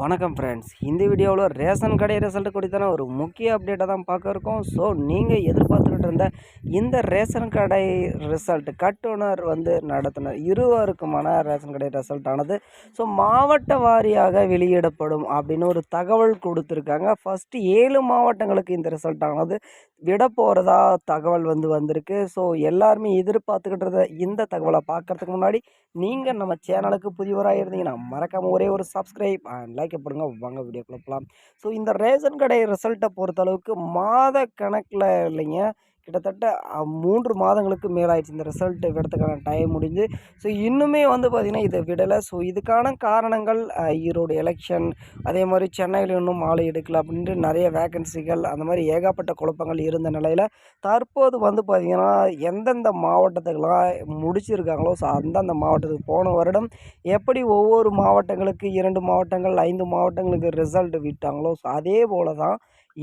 வணக்கம் ஃப்ரெண்ட்ஸ் இந்த வீடியோவில் ரேஷன் கடை ரிசல்ட் குறித்தான ஒரு முக்கிய அப்டேட்டை தான் பார்க்க இருக்கோம். ஸோ நீங்கள் எதிர்பார்த்துக்கிட்டு இருந்த இந்த ரேஷன் கடை ரிசல்ட் கட்டுனர் வந்து நடத்தினர் இருவருக்குமான ரேஷன் கடை ரிசல்ட் ஆனது ஸோ மாவட்ட வாரியாக வெளியிடப்படும் அப்படின்னு ஒரு தகவல் கொடுத்துருக்காங்க. ஃபஸ்ட்டு ஏழு மாவட்டங்களுக்கு இந்த ரிசல்ட் ஆனது விட போகிறதா தகவல் வந்து வந்திருக்கு. ஸோ எல்லாருமே எதிர்பார்த்துக்கிட்டு இருந்த இந்த தகவலை பார்க்கறதுக்கு முன்னாடி நீங்கள் நம்ம சேனலுக்கு புதியவராக இருந்தீங்கன்னா மறக்காமல் ஒரே ஒரு சப்ஸ்கிரைப் அண்ட் லைக் அழைக்கப்படுங்க வாங்க வீடியோ போகலாம் ஸோ இந்த ரேஷன் கடை ரிசல்ட்டை பொறுத்தளவுக்கு மாத கணக்கில் இல்லைங்க. கிட்டத்தட்ட மூன்று மாதங்களுக்கு மேலாயிடுச்சு இந்த ரிசல்ட் விடத்துக்கான டைம் முடிஞ்சு. ஸோ இன்னுமே வந்து பார்த்திங்கன்னா இதை விடலை. ஸோ இதுக்கான காரணங்கள் ஈரோடு எலெக்ஷன் அதே மாதிரி சென்னையில் இன்னும் ஆளை எடுக்கல அப்படின்ட்டு நிறைய வேகன்சிகள் அந்த மாதிரி ஏகப்பட்ட குழப்பங்கள் இருந்த நிலையில் தற்போது வந்து பார்த்திங்கன்னா எந்தெந்த மாவட்டத்துக்கெல்லாம் முடிச்சிருக்காங்களோ ஸோ அந்தந்த மாவட்டத்துக்கு போன வருடம் எப்படி ஒவ்வொரு மாவட்டங்களுக்கு இரண்டு மாவட்டங்கள் ஐந்து மாவட்டங்களுக்கு ரிசல்ட் விட்டாங்களோ ஸோ அதே போல தான்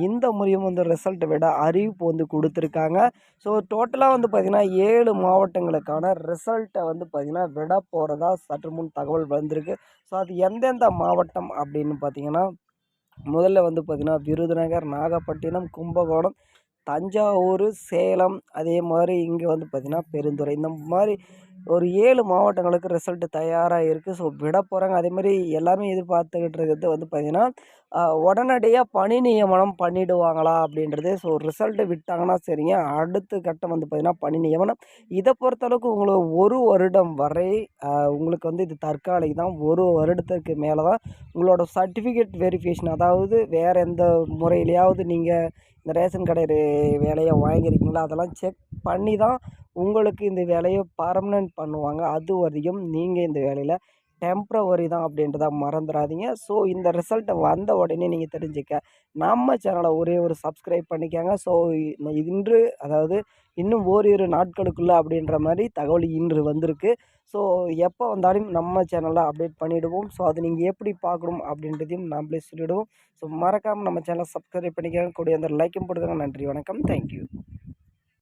இந்த முறையும் வந்து ரிசல்ட்டை விட அறிவிப்பு வந்து கொடுத்துருக்காங்க. ஸோ டோட்டலாக வந்து பார்த்திங்கன்னா ஏழு மாவட்டங்களுக்கான ரிசல்ட்டை வந்து பார்த்திங்கன்னா விட போகிறதா சற்று முன் தகவல் வந்திருக்கு. ஸோ அது எந்தெந்த மாவட்டம் அப்படின்னு பார்த்திங்கன்னா முதல்ல வந்து பார்த்திங்கன்னா விருதுநகர் நாகப்பட்டினம் கும்பகோணம் தஞ்சாவூர் சேலம் அதே மாதிரி இங்கே வந்து பார்த்திங்கன்னா பெருந்துறை. இந்த மாதிரி ஒரு ஏழு மாவட்டங்களுக்கு ரிசல்ட்டு தயாராக இருக்குது ஸோ விட போகிறாங்க அதே மாதிரி எல்லாருமே எதிர்பார்த்துக்கிட்டு இருக்கிறது வந்து பார்த்திங்கன்னா உடனடியாக பணி நியமனம் பண்ணிடுவாங்களா அப்படின்றது. ஸோ ரிசல்ட்டு விட்டாங்கன்னா சரிங்க. அடுத்த கட்டம் வந்து பார்த்திங்கன்னா பணி நியமனம். இதை பொறுத்தளவுக்கு உங்களுக்கு ஒரு வருடம் வரை உங்களுக்கு வந்து இது தற்காலிக தான். ஒரு வருடத்திற்கு மேலே தான் உங்களோட சர்டிஃபிகேட் வெரிஃபிகேஷன் அதாவது வேறு எந்த முறையிலையாவது நீங்கள் இந்த ரேஷன் கடை வேலையை வாங்கியிருக்கீங்களா அதெல்லாம் செக் பண்ணி தான் உங்களுக்கு இந்த வேலையை பர்மனெண்ட் பண்ணுவாங்க. அது வரையும் நீங்கள் இந்த வேலையில் டெம்ப்ரவரி தான் அப்படின்றத மறந்துடாதீங்க ஸோ இந்த ரிசல்ட்டை வந்த உடனே நீங்கள் தெரிஞ்சுக்க. நம்ம சேனலை ஒரே ஒரு சப்ஸ்கிரைப் பண்ணிக்கோங்க. ஸோ இன்று அதாவது இன்னும் ஓரிரு நாட்களுக்குள்ளே அப்படின்ற மாதிரி தகவல் இன்று வந்திருக்கு. ஸோ எப்போ வந்தாலும் நம்ம சேனலில் அப்டேட் பண்ணிவிடுவோம் ஸோ அது நீங்கள் எப்படி பார்க்கணும் அப்படின்றதையும் நாமளே சொல்லிவிடுவோம் ஸோ மறக்காமல் நம்ம சேனலை சப்ஸ்கிரைப் பண்ணிக்கோங்க. கூடிய அந்த லைக்கும் போட்டுக்கோங்க நன்றி வணக்கம். தேங்க்யூ